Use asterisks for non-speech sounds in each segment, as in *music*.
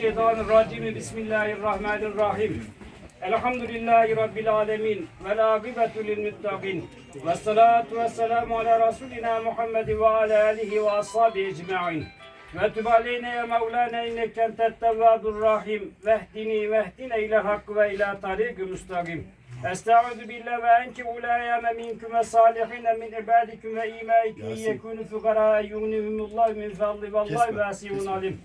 Şeytanirracim. Bismillahirrahmanirrahim. Elhamdülillahi Rabbil alemin. Ve la gıbetu lil muttaqin. Ve salatu ve selamu ala Resulina Muhammed ve ala alihi ve ashabi ecma'in. Ve tüb aleyne ya Mevlana inneke entet tevvabur rahim. Vehdini vehdine ile hakkı ve ila tariqi müstakim. Estaizu billah ve enki ulayame minkum ve salihine min ibadikum ve imaikum yekunu fukara yugnihumullahu min fadli vallahi vasiyun alim.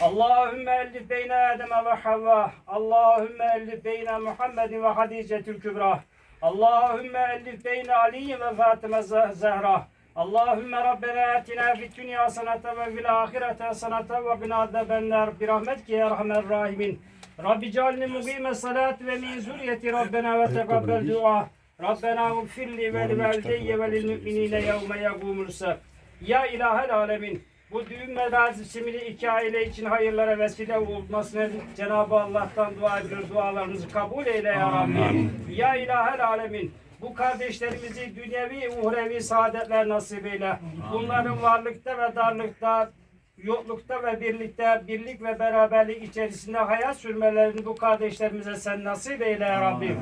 Allahümme ellif beyne Adem ve Havva. Allahümme ellif beyne Muhammed ve Hadicetül Kübra. Allahümme ellif beyne Ali ve Fatıma Zehra. Allahümme Rabbena atina fid dünya hasenete ve fil ahirete hasenete ve qina azabennar bi rahmetike ya erhamer rahimin. Rabbi cealni mukime salat ve min zurriyeti Rabbena ve tekabbel dua. Rabbena ugfirli ve li valideyye ve lil müminine yevme yagumul sab. Ya ilahel alemin. Bu düğün merasimini iki aile için hayırlara vesile olmasını Cenab-ı Allah'tan dua ediyoruz. Dualarınızı kabul eyle ya Rabbi. Ya ilahel alemin. Bu kardeşlerimizi dünyevi, uhrevi saadetler nasip eyle. Bunların varlıkta ve darlıkta, yoklukta ve birlikte, birlik ve beraberlik içerisinde hayat sürmelerini bu kardeşlerimize sen nasip eyle ya Rabbi.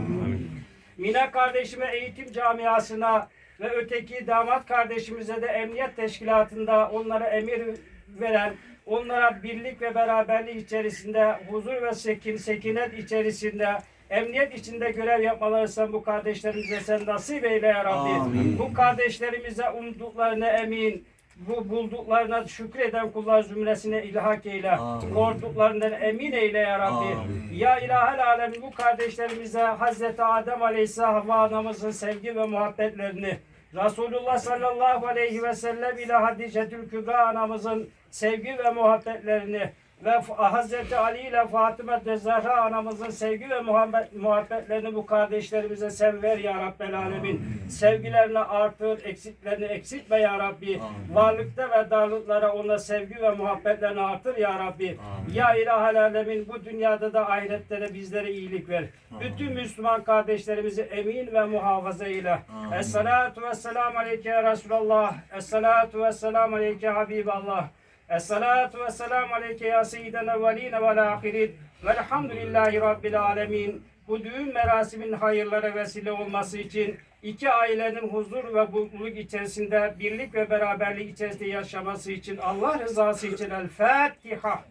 Mine kardeşime eğitim camiasına ve öteki damat kardeşimize de emniyet teşkilatında onlara emir veren, onlara birlik ve beraberlik içerisinde, huzur ve sekin, sekinet içerisinde, emniyet içinde görev yapmaları sen bu kardeşlerimize sen nasip eyle ya Rabbi. Bu kardeşlerimize umduklarına emin, bu bulduklarına şükreden kullar zümresine ilhak eyle. Korktuklarından emin eyle ya Rabbi. Ya ilahel alemin bu kardeşlerimize Hazreti Adem Aleyhisselam Havva anamızın sevgi ve muhabbetlerini Resulullah sallallahu aleyhi ve sellem ile Hadicetül Kübra anamızın sevgi ve muhabbetlerini ve Hazreti Ali ile Fatıma de Zehra anamızın sevgi ve muhabbet, muhabbetlerini bu kardeşlerimize sen ver ya Rabbel Alemin. Sevgilerini artır, eksiklerini eksiltme ya Rabbi. Varlıkta ve darlıklara ona sevgi ve muhabbetlerini artır ya Rabbi. Ya İlahel Alemin bu dünyada da ahirette de bizlere iyilik ver. Bütün Müslüman kardeşlerimizi emin ve muhafaza eyle. Esselatu vesselamu aleyke ya Resulallah. Esselatu vesselamu aleyke Habiballah. Esselatu vesselamu aleyke ya seyyiden evveline vel ahirin. Velhamdülillahi Rabbil alemin. Bu düğün merasimin hayırlara vesile olması için iki ailenin huzur ve mutluluk içerisinde birlik ve beraberlik içerisinde yaşaması için Allah rızası için El Fatiha.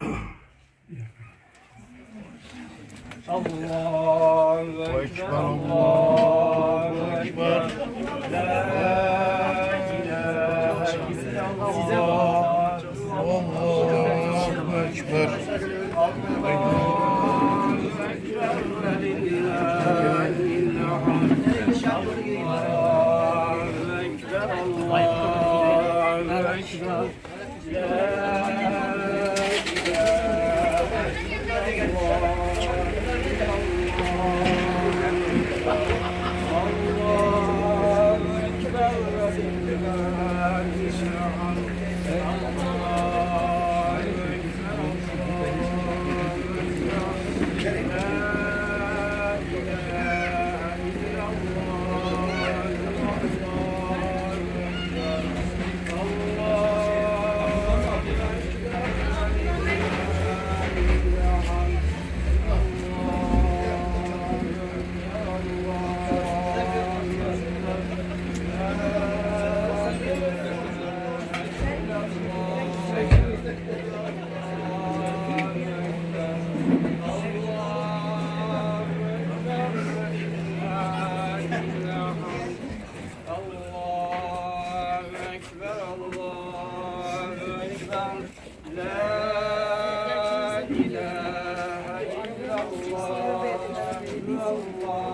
*clears throat* Allahu Ekber, Allahu Allahu الله